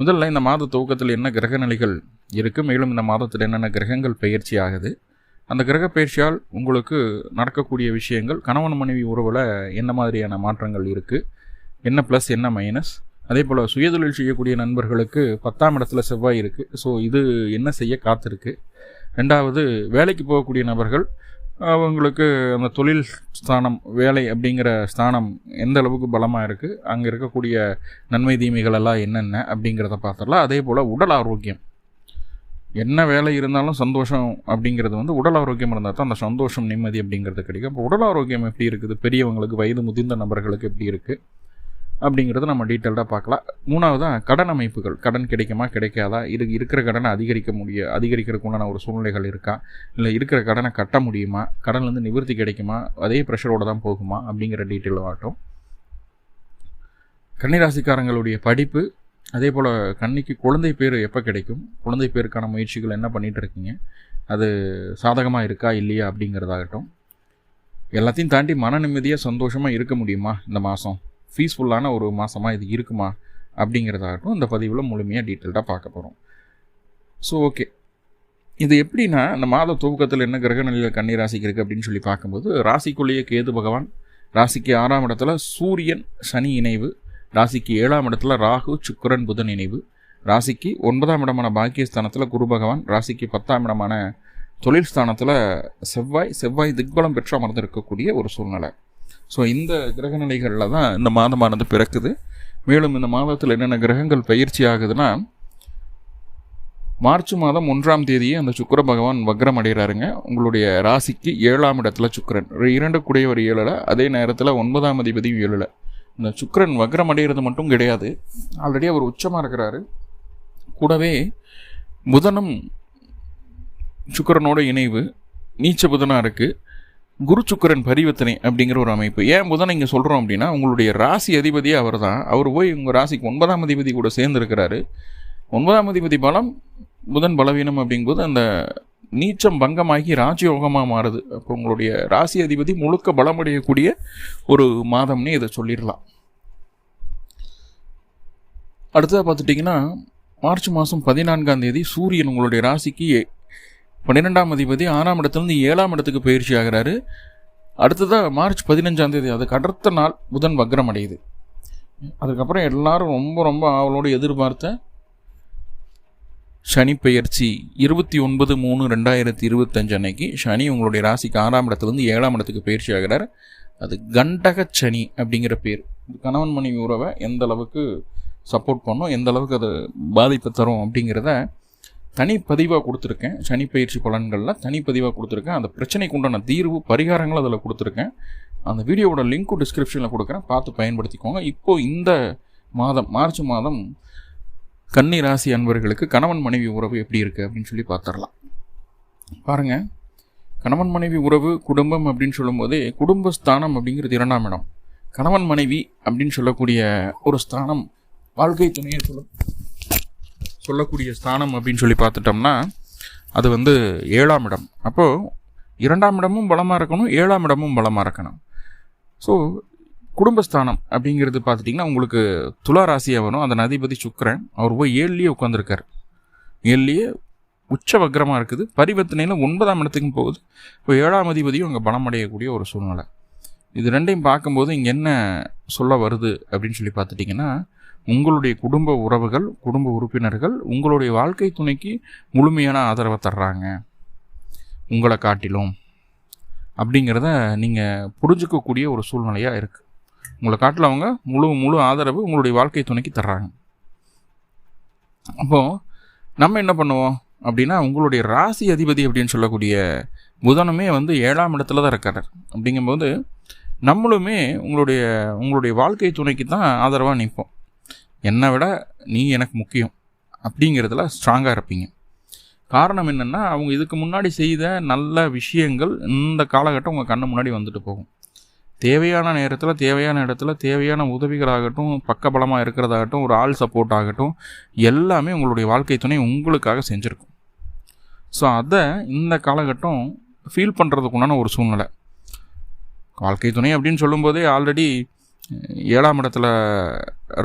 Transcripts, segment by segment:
முதல்ல இந்த மாத துவக்கத்தில் என்ன கிரக நிலைகள் இருக்குது மேலும் இந்த மாதத்தில் என்னென்ன கிரகங்கள் பயிற்சி ஆகுது? அந்த கிரக பயிற்சியால் உங்களுக்கு நடக்கக்கூடிய விஷயங்கள் கணவன் மனைவி உறவில் என்ன மாதிரியான மாற்றங்கள் இருக்குது என்ன ப்ளஸ் என்ன மைனஸ் அதே போல் சுயதொழில் செய்யக்கூடிய நண்பர்களுக்கு பத்தாம் இடத்துல செவ்வாய் இருக்குது ஸோ இது என்ன செய்ய காத்திருக்கு? ரெண்டாவது வேலைக்கு போகக்கூடிய நபர்கள் அவங்களுக்கு அந்த தொழில் ஸ்தானம் வேலை அப்படிங்கிற ஸ்தானம் எந்த அளவுக்கு பலமாக இருக்குது அங்கே இருக்கக்கூடிய நன்மை தீமைகள் எல்லாம் என்னென்ன அப்படிங்கிறத பார்த்துடலாம். அதே போல் உடல் ஆரோக்கியம். என்ன வேலை இருந்தாலும் சந்தோஷம் அப்படிங்கிறது வந்து உடல் ஆரோக்கியம் இருந்தால் தான் அந்த சந்தோஷம் நிம்மதி அப்படிங்கிறது கிடைக்கும். இப்போ உடல் ஆரோக்கியம் எப்படி இருக்குது? பெரியவங்களுக்கு வயது முதிர்ந்த நபர்களுக்கு எப்படி இருக்குது அப்படிங்கிறத நம்ம டீட்டெயில்டாக பார்க்கலாம். மூணாவதாக கடன் அமைப்புகள். கடன் கிடைக்குமா கிடைக்காதா? இது இருக்கிற கடனை அதிகரிக்க முடிய அதிகரிக்கிறதுக்குண்டான ஒரு சூழ்நிலைகள் இருக்கா? இல்லை இருக்கிற கடனை கட்ட முடியுமா? கடன்லேருந்து நிவர்த்தி கிடைக்குமா? அதே ப்ரெஷரோடு தான் போகுமா? அப்படிங்கிற டீட்டெயில் ஆகட்டும் கன்னிராசிக்காரங்களுடைய படிப்பு அதே போல் கன்னிக்கு குழந்தை பேர் எப்போ கிடைக்கும்? குழந்தை பேருக்கான முயற்சிகள் என்ன பண்ணிகிட்டு இருக்கீங்க? அது சாதகமாக இருக்கா இல்லையா அப்படிங்கிறதாகட்டும். எல்லாத்தையும் தாண்டி மன நிம்மதியாக சந்தோஷமாக இருக்க முடியுமா இந்த மாதம் பீஸ்ஃபுல்லான ஒரு மாதமாக இது இருக்குமா அப்படிங்கிறதாகட்டும் இந்த பதிவில் முழுமையாக டீட்டெயில்டாக பார்க்க போகிறோம் ஸோ ஓகே இது எப்படின்னா இந்த மாத துவக்கத்தில் என்ன கிரக நிலையில் கன்னி ராசிக்கு இருக்குது அப்படின்னு சொல்லி பார்க்கும்போது ராசிக்குள்ளேயே கேது பகவான் ராசிக்கு ஆறாம் இடத்துல சூரியன் சனி இணைவு ராசிக்கு ஏழாம் இடத்துல ராகு சுக்கரன் புதன் இணைவு ராசிக்கு ஒன்பதாம் இடமான பாக்கியஸ்தானத்தில் குரு பகவான் ராசிக்கு பத்தாம் இடமான தொழில் ஸ்தானத்தில் செவ்வாய் செவ்வாய் திக்பலம் பெற்று அமர்ந்திருக்கக்கூடிய ஒரு சூழ்நிலை. ஸோ இந்த கிரக நிலைகளில் தான் இந்த மாதமானது பிறக்குது. மேலும் இந்த மாதத்தில் என்னென்ன கிரகங்கள் பயிற்சி ஆகுதுன்னா மார்ச் மாதம் ஒன்றாம் தேதியே அந்த சுக்கர பகவான் வக்ரம் அடைகிறாருங்க. உங்களுடைய ராசிக்கு ஏழாம் இடத்துல சுக்கரன். இரண்டு குடையவர் ஏழில் அதே நேரத்தில் ஒன்பதாம் அதிபதியும் ஏழில். இந்த சுக்கரன் வக்ரம் அடைகிறது மட்டும் கிடையாது. ஆல்ரெடி அவர் உச்சமாக இருக்கிறாரு. கூடவே புதனும் சுக்கரனோட இணைவு நீச்ச புதனாக இருக்குது குரு சுக்கரன் பரிவர்த்தனை அப்படிங்கிற ஒரு அமைப்பு. ஏன் புதன் இங்கே சொல்கிறோம் அப்படின்னா உங்களுடைய ராசி அதிபதியே அவர் தான் அவர் போய் உங்கள் ராசிக்கு ஒன்பதாம் அதிபதி கூட சேர்ந்துருக்கிறாரு. ஒன்பதாம் அதிபதி பலம் புதன் பலவீனம் அப்படிங்கும்போது அந்த நீச்சம் பங்கமாகி ராஜயோகமாக மாறுது. அப்போ உங்களுடைய ராசி அதிபதி முழுக்க பலமடையக்கூடிய ஒரு மாதம்னே இதை சொல்லிடலாம். அடுத்ததாக பார்த்துட்டிங்கன்னா மார்ச் மாதம் பதினான்காம் தேதி சூரியன் உங்களுடைய ராசிக்கு பன்னிரெண்டாம் அதிபதி ஆறாம் இடத்துலேருந்து ஏழாம் இடத்துக்கு பயிற்சி ஆகிறாரு. அடுத்ததாக மார்ச் பதினஞ்சாம் தேதி அதுக்கு அடுத்த நாள் புதன் வக்ரம் அடையுது. அதுக்கப்புறம் எல்லாரும் ரொம்ப ரொம்ப அவளோடு எதிர்பார்த்த சனி பெயர்ச்சி இருபத்தி ஒன்பது மூணு ரெண்டாயிரத்தி இருபத்தஞ்சு அன்னைக்கு சனி உங்களுடைய ராசிக்கு ஆறாம் இடத்துலேருந்து ஏழாம் இடத்துக்கு பயிற்சி ஆகிறார். அது கண்டக சனி அப்படிங்கிற பேர். கணவன் மனைவி உறவை எந்த அளவுக்கு சப்போர்ட் பண்ணும் எந்த அளவுக்கு அது பாதிப்பை தரும் அப்படிங்கிறத தனிப்பதிவாக கொடுத்துருக்கேன். சனி பயிற்சி பலன்களில் தனிப்பதிவாக கொடுத்துருக்கேன். அந்த பிரச்சனைக்கு உண்டான தீர்வு பரிகாரங்கள் அதில் கொடுத்துருக்கேன். அந்த வீடியோவோட லிங்க்கும் டிஸ்கிரிப்ஷனில் கொடுக்குறேன். பார்த்து பயன்படுத்திக்கோங்க. இப்போது இந்த மாதம் மார்ச் மாதம் கன்னி ராசி அன்பர்களுக்கு கணவன் மனைவி உறவு எப்படி இருக்குது அப்படின்னு சொல்லி பார்த்துடலாம். பாருங்கள் கணவன் மனைவி உறவு குடும்பம் அப்படின்னு சொல்லும்போதே குடும்ப ஸ்தானம் அப்படிங்கிறது இரண்டாம் இடம். கணவன் மனைவி அப்படின்னு சொல்லக்கூடிய ஒரு ஸ்தானம். வாழ்க்கை துணையை சொல்ல சொல்லக்கூடிய ஸ்தானம் அப்படின்னு சொல்லி பார்த்துட்டோம்னா அது வந்து ஏழாம் இடம். அப்போது இரண்டாம் இடமும் பலமாக இருக்கணும் ஏழாம் இடமும் பலமாக இருக்கணும். ஸோ குடும்பஸ்தானம் அப்படிங்கிறது பார்த்துட்டிங்கன்னா உங்களுக்கு துலா ராசியாக வரும். அந்த அதிபதி சுக்கரன். அவர் போய் ஏழுலேயே உட்காந்துருக்கார் ஏழுலேயே உச்ச வக்ரமாக இருக்குது. பரிவர்த்தனையில் ஒன்பதாம் இடத்துக்கும் போகுது. இப்போ ஏழாம் அதிபதியும் அங்கே பலமடையக்கூடிய ஒரு சூழ்நிலை. இது ரெண்டையும் பார்க்கும்போது இங்கே என்ன சொல்ல வருது அப்படின்னு சொல்லி பார்த்துட்டிங்கன்னா உங்களுடைய குடும்ப உறவுகள் குடும்ப உறுப்பினர்கள் உங்களுடைய வாழ்க்கை துணைக்கு முழுமையான ஆதரவை தர்றாங்க. உங்களை காட்டிலும். அப்படிங்கிறத நீங்கள் புரிஞ்சுக்கக்கூடிய ஒரு சூழ்நிலையாக இருக்குது உங்களை காட்டில் அவங்க முழு முழு ஆதரவு உங்களுடைய வாழ்க்கை துணைக்கு தர்றாங்க. அப்போது நம்ம என்ன பண்ணுவோம்? அப்படின்னா உங்களுடைய ராசி அதிபதி அப்படின்னு சொல்லக்கூடிய புதனுமே வந்து ஏழாம் இடத்துல தான் இருக்கார். அப்படிங்கும்போது நம்மளுமே உங்களுடைய உங்களுடைய வாழ்க்கை துணைக்கு தான் ஆதரவாக நிற்போம் என்னை விட நீ எனக்கு முக்கியம் அப்படிங்கிறதுல ஸ்ட்ராங்காக இருப்பீங்க. காரணம் என்னென்னா அவங்க இதுக்கு முன்னாடி செய்த நல்ல விஷயங்கள் இந்த காலகட்டம் உங்கள் கண்ணு முன்னாடி வந்துட்டு போகும். தேவையான நேரத்தில் தேவையான இடத்துல தேவையான உதவிகளாகட்டும் பக்கபலமாக இருக்கிறதாகட்டும் ஒரு ஆள் சப்போர்ட் ஆகட்டும் எல்லாமே உங்களுடைய வாழ்க்கை துணை உங்களுக்காக செஞ்சுருக்கும். ஸோ அதை இந்த காலகட்டம் ஃபீல் பண்ணுறதுக்குண்டான ஒரு சூழ்நிலை. வாழ்க்கை துணை அப்படின்னு சொல்லும்போதே ஆல்ரெடி ஏழாம் இடத்துல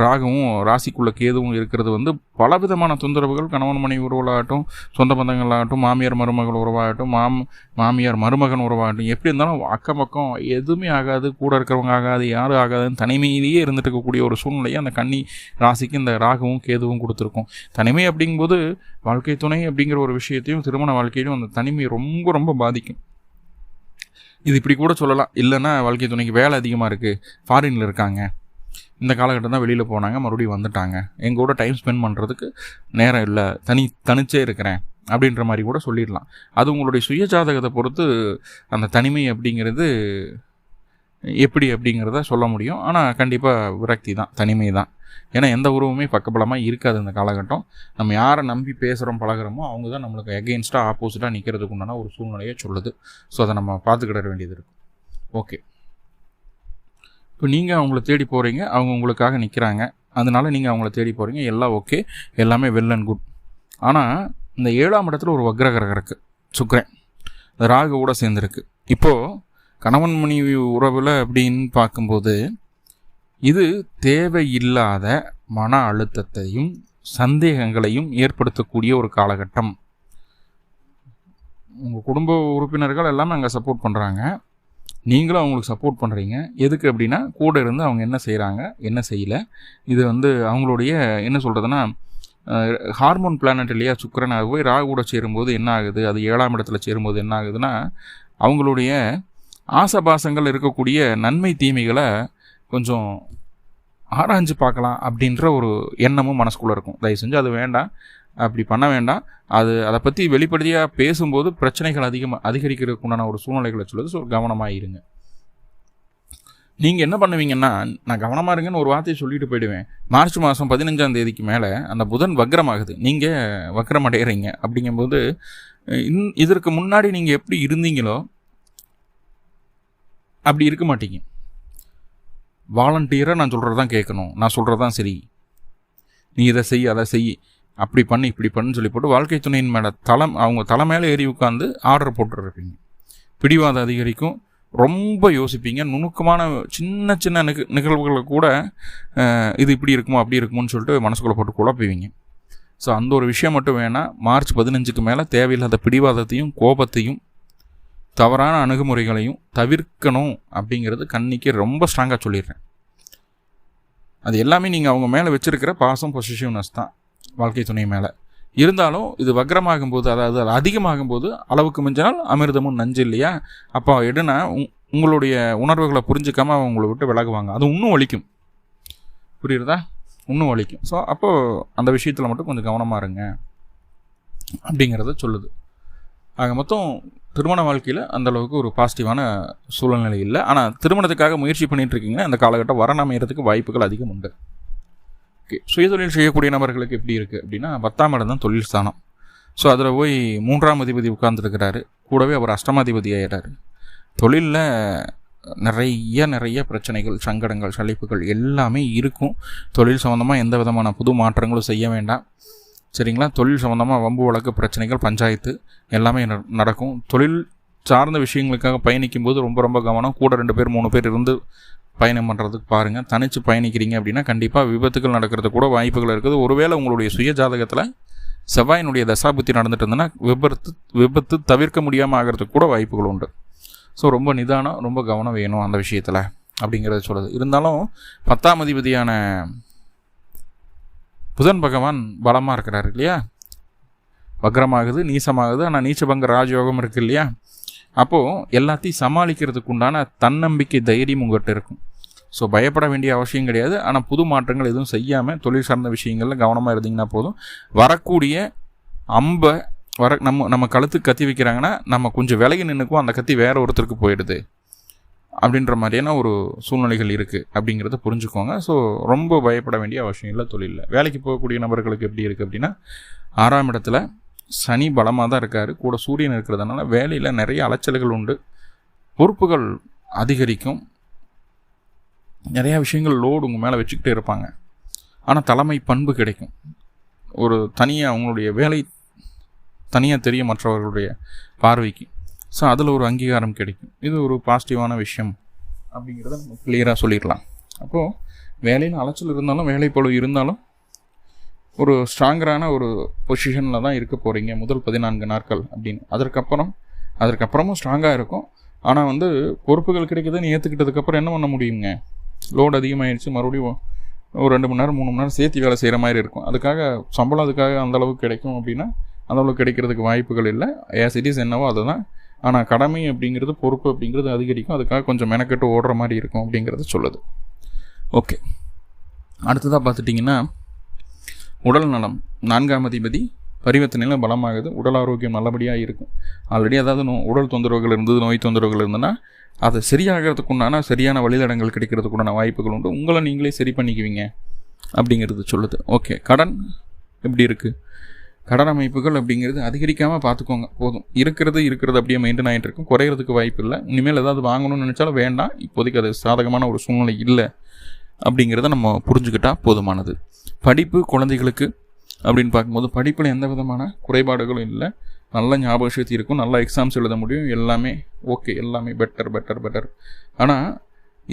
ராகவும் ராசிக்குள்ள கேதுவும் இருக்கிறது வந்து பலவிதமான தொந்தரவுகள் கணவன் மனைவி உறவுகளாகட்டும் சொந்த பந்தங்களாகட்டும் மாமியார் மருமகள் உறவாகட்டும் மாம் மாமியார் மருமகன் உறவாகட்டும் எப்படி இருந்தாலும் அக்கம் பக்கம் எதுவுமே ஆகாது கூட இருக்கிறவங்க ஆகாது யாரும் ஆகாதுன்னு தனிமையிலேயே இருந்துட்டு இருக்கக்கூடிய ஒரு சூழ்நிலையை அந்த கன்னி ராசிக்கு இந்த ராகவும் கேதுவும் கொடுத்துருக்கும். தனிமை அப்படிங்கும்போது வாழ்க்கை துணை அப்படிங்கிற ஒரு விஷயத்தையும் திருமண வாழ்க்கையிலும் அந்த தனிமை ரொம்ப ரொம்ப பாதிக்கும். இது இப்படி கூட சொல்லலாம். இல்லைன்னா வாழ்க்கை துணைக்கு வேலை அதிகமாக இருக்குது ஃபாரினில் இருக்காங்க. இந்த காலகட்டம் தான் வெளியில் போனாங்க மறுபடியும் வந்துட்டாங்க. எங்கள் கூட டைம் ஸ்பெண்ட் பண்ணுறதுக்கு நேரம் இல்லை. தனி தனிச்சே இருக்கிறேன் அப்படின்ற மாதிரி கூட சொல்லிடலாம். அது உங்களுடைய சுய ஜாதகத்தை பொறுத்து அந்த தனிமை அப்படிங்கிறது எப்படி அப்படிங்கிறத சொல்ல முடியும். ஆனால் கண்டிப்பாக விரக்தி தான் தனிமை தான் ஏன்னா எந்த உருவமே பக்கபலமாக இருக்காது இந்த காலகட்டம். நம்ம யாரை நம்பி பேசுகிறோம் பழகிறோமோ அவங்க தான் நம்மளுக்கு எகெயின்ஸ்டாக ஆப்போசிட்டாக நிற்கிறதுக்கு உண்டான ஒரு சூழ்நிலையை சொல்லுது. ஸோ அதை நம்ம பார்த்துக்கிட வேண்டியது இருக்கும் ஓகே இப்போ நீங்கள் அவங்கள தேடி போகிறீங்க அவங்க உங்களுக்காக நிற்கிறாங்க அதனால நீங்கள் அவங்கள தேடி போகிறீங்க எல்லாம் ஓகே. எல்லாமே வெல் அண்ட் குட் ஆனால் இந்த ஏழாம் இடத்துல ஒரு வக்ரகிரகம் இருக்குது சுக்ரன். ராகு கூட சேர்ந்துருக்கு. இப்போது கணவன் மனைவி உறவில் அப்படின்னு பார்க்கும்போது இது தேவையில்லாத மன அழுத்தத்தையும் சந்தேகங்களையும் ஏற்படுத்தக்கூடிய ஒரு காலகட்டம். உங்கள் குடும்ப உறுப்பினர்கள் எல்லாமே அங்கே சப்போர்ட் பண்ணுறாங்க நீங்களும் அவங்களுக்கு சப்போர்ட் பண்ணுறீங்க எதுக்கு அப்படின்னா கூட இருந்து அவங்க என்ன செய்கிறாங்க என்ன செய்யலை. இது வந்து அவங்களுடைய என்ன சொல்கிறதுனா ஹார்மோன் பிளானட் இல்லையா சுக்கரன் போய் ராகுவோட கூட சேரும்போது என்ன ஆகுது அது ஏழாம் இடத்துல சேரும்போது என்ன ஆகுதுன்னா அவங்களுடைய ஆசபாசங்கள் இருக்கக்கூடிய நன்மை தீமைகளை கொஞ்சம் ஆராய்ஞ்சு பார்க்கலாம் அப்படின்ற ஒரு எண்ணமும் மனசுக்குள்ளே இருக்கும். தயவு செஞ்சு அது வேண்டாம். அப்படி பண்ண வேண்டாம். அது அதை பற்றி வெளிப்படையாக பேசும்போது பிரச்சனைகள் அதிகமாக அதிகரிக்கிறதுக்கு உண்டான ஒரு சூழ்நிலைகளை சொல்லுது. ஸோ கவனமாக இருங்க நீங்கள் என்ன பண்ணுவீங்கன்னா நான் கவனமாக இருங்கன்னு ஒரு வார்த்தையை சொல்லிட்டு போயிடுவேன். மார்ச் மாதம் பதினஞ்சாம் தேதிக்கு மேலே அந்த புதன் வக்ரமாகுது. நீங்கள் வக்ரம் அடைகிறீங்க அப்படிங்கும்போது இன் இதற்கு முன்னாடி நீங்கள் எப்படி இருந்தீங்களோ அப்படி இருக்க மாட்டீங்க. வாலண்டியராக நான் சொல்கிறது தான் கேட்கணும். நான் சொல்கிறது தான் சரி. நீ இதை செய் அதை செய். அப்படி பண்ணு இப்படி பண்ணுன்னு சொல்லி போட்டு வாழ்க்கை துணையின் மேலே தலம் அவங்க தலை மேலே ஏறி உட்காந்து ஆர்டர் போட்டுருப்பீங்க. பிடிவாதம் அதிகரிக்கும். ரொம்ப யோசிப்பீங்க. நுணுக்கமான சின்ன சின்ன நிக நிகழ்வுகளை கூட இது இப்படி இருக்குமோ அப்படி இருக்குமோன்னு சொல்லிட்டு மனசுக்குள்ளே போட்டு குழப்புவீங்க. ஸோ அந்த ஒரு விஷயம் மட்டும் வேணால் மார்ச் பதினஞ்சுக்கு மேலே தேவையில்லாத பிடிவாதத்தையும் கோபத்தையும் தவறான அணுகுமுறைகளையும் தவிர்க்கணும் அப்படிங்கிறது கண்ணிக்கு ரொம்ப ஸ்ட்ராங்காக சொல்லிடுறேன். அது எல்லாமே நீங்கள் அவங்க மேலே வச்சுருக்கிற பாசம் பொசிஷிவ்னஸ் தான். வாழ்க்கை துணை மேலே. இருந்தாலும் இது வக்ரமாகும் போது அதாவது அது அதிகமாகும் போது அளவுக்கு மிஞ்சினால் அமிர்தமும் நஞ்சு இல்லையா அப்போ எடுனா உங்களுடைய உணர்வுகளை புரிஞ்சுக்காமல் அவங்கள விட்டு விலகுவாங்க. அது இன்னும் வலிக்கும் புரியுறதா? இன்னும் வலிக்கும் ஸோ அப்போது அந்த விஷயத்தில் மட்டும் கொஞ்சம் கவனமாக இருங்க. அப்படிங்கிறத சொல்லுது. ஆக மொத்தம் திருமண வாழ்க்கையில் அந்தளவுக்கு ஒரு பாசிட்டிவான சூழ்நிலை இல்லை. ஆனால் திருமணத்துக்காக முயற்சி பண்ணிகிட்டு இருக்கீங்கன்னா அந்த காலகட்டம் வரண வாய்ப்புகள் அதிகம் உண்டு. ஓகே சுயதொழில் செய்யக்கூடிய நபர்களுக்கு எப்படி இருக்குது அப்படின்னா பத்தாம் இடம் தான் தொழில் ஸ்தானம். ஸோ அதில் போய் மூன்றாம் அதிபதி உட்கார்ந்துருக்கிறாரு. கூடவே அவர் அஷ்டமாதிபதி ஆகிறாரு தொழிலில் நிறைய நிறைய பிரச்சனைகள் சங்கடங்கள் சளிப்புகள் எல்லாமே இருக்கும். தொழில் சம்மந்தமாக எந்த விதமான புது மாற்றங்களும் செய்ய வேண்டாம். சரிங்களா? தொழில் சம்மந்தமாக வம்பு வழக்கு பிரச்சனைகள் பஞ்சாயத்து எல்லாமே நடக்கும். தொழில் சார்ந்த விஷயங்களுக்காக பயணிக்கும் போது ரொம்ப ரொம்ப கவனம். கூட ரெண்டு பேர் மூணு பேர் இருந்து பயணம் பண்ணுறதுக்கு பாருங்கள் தனித்து பயணிக்கிறீங்க அப்படின்னா கண்டிப்பாக விபத்துகள் நடக்கிறது கூட வாய்ப்புகள் இருக்குது. ஒருவேளை உங்களுடைய சுய ஜாதகத்தில் செவ்வாயினுடைய தசாபுத்தி நடந்துட்டு இருந்ததுன்னா விபத்து விபத்து தவிர்க்க முடியாமல் ஆகிறதுக்கு கூட வாய்ப்புகள் உண்டு. ஸோ ரொம்ப நிதானம் ரொம்ப கவனம் வேணும் அந்த விஷயத்தில் அப்படிங்கிறத சொல்லுது இருந்தாலும் பத்தாம் அதிபதியான புதன் பகவான் பலமாக இருக்கிறார் இல்லையா? வக்ரமாகுது நீசமாகுது. ஆனால் நீச்சபங்க ராஜயோகம் இருக்குது இல்லையா? அப்போது எல்லாத்தையும் சமாளிக்கிறதுக்கு உண்டான தன்னம்பிக்கை தைரியம் உங்கள்கிட்ட இருக்கும். ஸோ பயப்பட வேண்டிய அவசியம் கிடையாது. ஆனால் புது மாற்றங்கள் எதுவும் செய்யாமல் தொழில் சார்ந்த விஷயங்களில் கவனமாக இருந்தீங்கன்னா போதும். வரக்கூடிய அம்பை வர நம்ம நம்ம கழுத்துக்கு கத்தி வைக்கிறாங்கன்னா நம்ம கொஞ்சம் விலகி நின்றுக்கும் அந்த கத்தி வேற ஒருத்தருக்கு போயிடுது. அப்படின்ற மாதிரியான ஒரு சூழ்நிலைகள் இருக்குது அப்படிங்கிறத புரிஞ்சுக்கோங்க. ஸோ ரொம்ப பயப்பட வேண்டிய அவசியம் இல்லை தொழிலில். வேலைக்கு போகக்கூடிய நபர்களுக்கு எப்படி இருக்குது அப்படின்னா ஆறாம் இடத்துல சனி பலமாக தான் இருக்கார் கூட சூரியன் இருக்கிறதுனால வேலையில் நிறைய அலைச்சல்கள் உண்டு. பொறுப்புகள் அதிகரிக்கும். நிறையா விஷயங்கள் லோடு உங்கள் மேலே வச்சுக்கிட்டே இருப்பாங்க. ஆனால் தலைமை பண்பு கிடைக்கும். ஒரு தனியாக அவங்களுடைய வேலை தனியாக தெரியும் மற்றவர்களுடைய பார்வைக்கு. ஸோ அதில் ஒரு அங்கீகாரம் கிடைக்கும். இது ஒரு பாசிட்டிவான விஷயம் அப்படிங்கிறத நம்ம கிளியராக சொல்லிடலாம். அப்போது வேலையில் அலைச்சல் இருந்தாலும் வேலைப்பழு இருந்தாலும் ஒரு ஸ்ட்ராங்கரான ஒரு பொசிஷனில் தான் இருக்க போகிறீங்க முதல் பதினான்கு நாட்கள் அப்படின்னு. அதற்கப்புறம் அதற்கப்புறமும் ஸ்ட்ராங்காக இருக்கும். ஆனால் வந்து பொறுப்புகள் கிடைக்குதுன்னு ஏற்றுக்கிட்டதுக்கப்புறம் என்ன பண்ண முடியுங்க? லோடு அதிகமாகிடுச்சு மறுபடியும் ஒரு ரெண்டு மணி நேரம் மூணு மணி நேரம் சேர்த்து வேலை செய்கிற மாதிரி இருக்கும். அதுக்காக சம்பளம் அதுக்காக அந்தளவுக்கு கிடைக்கும் அப்படின்னா அந்தளவுக்கு கிடைக்கிறதுக்கு வாய்ப்புகள் இல்லை. ஏஸ் இட் இஸ் என்னவோ அதுதான். ஆனால் கடமை அப்படிங்கிறது பொறுப்பு அப்படிங்கிறது அதிகரிக்கும். அதுக்காக கொஞ்சம் மெனக்கெட்டு ஓடுற மாதிரி இருக்கும் அப்படிங்கிறத சொல்லுது. ஓகே அடுத்ததாக பார்த்துட்டிங்கன்னா உடல் நலம். நான்காம் அதிபதி பரிவர்த்தனையில் பலமாகுது. உடல் ஆரோக்கியம் நல்லபடியாக இருக்கும். ஆல்ரெடி அதாவது நோ உடல் தொந்தரவுகள் இருந்தது நோய் தொந்தரவுகள் இருந்ததுன்னா அதை சரியாகிறதுக்குண்டான சரியான வழிதடங்கள் கிடைக்கிறதுக்குண்டான வாய்ப்புகள் உண்டு. உங்களை நீங்களே சரி பண்ணிக்குவீங்க அப்படிங்கிறது சொல்லுது. ஓகே கடன் எப்படி இருக்குது கடன் அமைப்புகள் அப்படிங்கிறது அதிகரிக்காமல் பார்த்துக்கோங்க. போதும். இருக்கிறது இருக்கிறது அப்படியே மெயின்டைன் ஆகிட்டு இருக்கும். குறையிறதுக்கு வாய்ப்பு இல்லை. இனிமேல் ஏதாவது வாங்கணும்னு நினச்சாலும் வேண்டாம். இப்போதைக்கு அது சாதகமான ஒரு சூழ்நிலை இல்லை அப்படிங்கிறத நம்ம புரிஞ்சுக்கிட்டால் போதுமானது. படிப்பு குழந்தைகளுக்கு அப்படின்னு பார்க்கும்போது படிப்பில் எந்த விதமான குறைபாடுகளும் இல்லை. நல்ல ஞாபக சக்தி இருக்கும். நல்லா எக்ஸாம்ஸ் எழுத முடியும். எல்லாமே ஓகே எல்லாமே பெட்டர் பெட்டர் பெட்டர் ஆனால்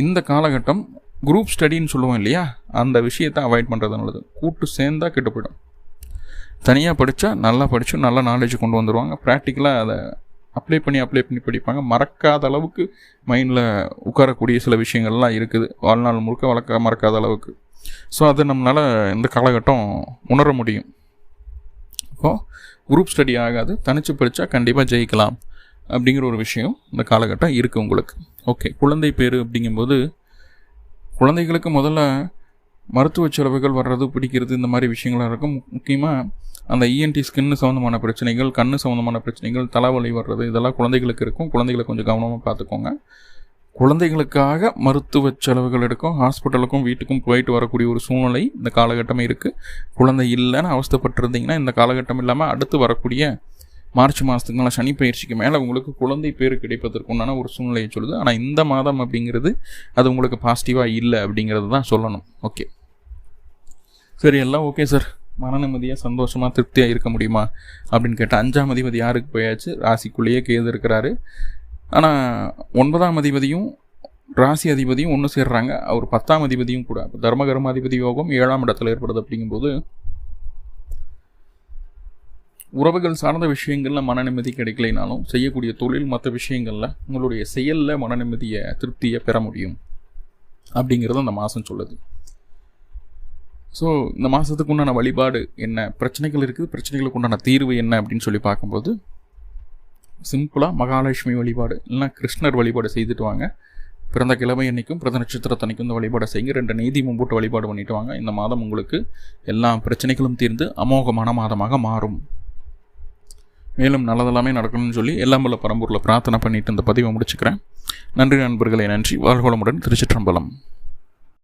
இந்த காலகட்டம் குரூப் ஸ்டடின்னு சொல்லுவோம் இல்லையா? அந்த விஷயத்தை அவாய்ட் பண்ணுறது நல்லது. கூட்டு சேர்ந்தால் கெட்டு போயிடும். தனியாக படித்தா நல்லா படித்து நல்ல நாலேஜ் கொண்டு வந்துடுவாங்க ப்ராக்டிக்கலாக அதை அப்ளை பண்ணி அப்ளை பண்ணி படிப்பாங்க. மறக்காத அளவுக்கு மைண்டில் உட்காரக்கூடிய சில விஷயங்கள்லாம் இருக்குது. வாழ்நாள் முழுக்க வளர்க்க மறக்காத அளவுக்கு. ஸோ அதை நம்மளால் இந்த காலகட்டம் உணர முடியும். இப்போது குரூப் ஸ்டடி ஆகாது. தனிச்சு படித்தா கண்டிப்பாக ஜெயிக்கலாம். அப்படிங்கிற ஒரு விஷயம் இந்த காலகட்டம் இருக்குது உங்களுக்கு. ஓகே குழந்தை பேர் அப்படிங்கும்போது குழந்தைகளுக்கு முதல்ல மருத்துவ செலவுகள் வர்றது பிடிக்கிறது இந்த மாதிரி விஷயங்களாக இருக்கும். முக்கியமாக அந்த இஎன்டி ஸ்கின்னு சம்மந்தமான பிரச்சனைகள் கண்ணு சம்மந்தமான பிரச்சனைகள் தலைவலி வர்றது இதெல்லாம் குழந்தைகளுக்கு இருக்கும். குழந்தைகளை கொஞ்சம் கவனமாக பார்த்துக்கோங்க. குழந்தைகளுக்காக மருத்துவ செலவுகள் எடுக்கும் ஹாஸ்பிட்டலுக்கும் வீட்டுக்கும் போயிட்டு வரக்கூடிய ஒரு சூழ்நிலை இந்த காலகட்டம் இருக்குது குழந்தை இல்லைன்னு அவஸ்தப்பட்டிருந்தீங்கன்னா இந்த காலகட்டம் இல்லாமல் அடுத்து வரக்கூடிய மார்ச் மாதத்துக்குலாம் சனி பயிற்சிக்கு மேலே உங்களுக்கு குழந்தை பேர் கிடைப்பதற்கு உண்டான ஒரு சூழ்நிலையை சொல்லுது. ஆனால் இந்த மாதம் அப்படிங்கிறது அது உங்களுக்கு பாசிட்டிவாக இல்லை அப்படிங்கிறது தான் சொல்லணும். ஓகே சரி எல்லாம் ஓகே சார் மன நிம்மதியாக சந்தோஷமாக திருப்தியாக இருக்க முடியுமா அப்படின்னு கேட்டால் அஞ்சாம் அதிபதி யாருக்கு போயாச்சு? ராசிக்குள்ளேயே கேது இருக்கிறாரு. ஆனால் ஒன்பதாம் அதிபதியும் ராசி அதிபதியும் ஒன்று சேர்றாங்க. அவர் பத்தாம் அதிபதியும் கூட. தர்மகர்மாதிபதி யோகம் ஏழாம் இடத்துல ஏற்படுது அப்படிங்கும்போது உறவுகள் சார்ந்த விஷயங்களில் மன நிம்மதி கிடைக்கலைனாலும் செய்யக்கூடிய தொழில் மற்ற விஷயங்களில் உங்களுடைய செயலில் மன நிம்மதியை திருப்தியை பெற முடியும். அப்படிங்கிறது அந்த மாதம் சொல்லுது. ஸோ இந்த மாதத்துக்கு உண்டான வழிபாடு என்ன? பிரச்சனைகள் இருக்குது. பிரச்சனைகளுக்கு உண்டான தீர்வு என்ன? அப்படின்னு சொல்லி பார்க்கும்போது சிம்பிளாக மகாலட்சுமி வழிபாடு இல்லைனா கிருஷ்ணர் வழிபாடு செய்துட்டு வாங்க. பிறந்த கிழமை அன்னைக்கும் பிறந்த நட்சத்திரத்தன்னைக்கும் இந்த வழிபாடை செய்யுங்க. ரெண்டு நீதி மும்பூட்டு வழிபாடு பண்ணிட்டு வாங்க. இந்த மாதம் உங்களுக்கு எல்லா பிரச்சனைகளும் தீர்ந்து அமோகமான மாதமாக மாறும். மேலும் நல்லதெல்லாமே நடக்கணும்னு சொல்லி எல்லாம் பல பரம்பூரில் பிரார்த்தனை பண்ணிட்டு இந்த பதிவை முடிச்சுக்கிறேன். நன்றி நண்பர்களை. நன்றி. வாழ்வளமுடன் திருச்சிற்றம்பலம்.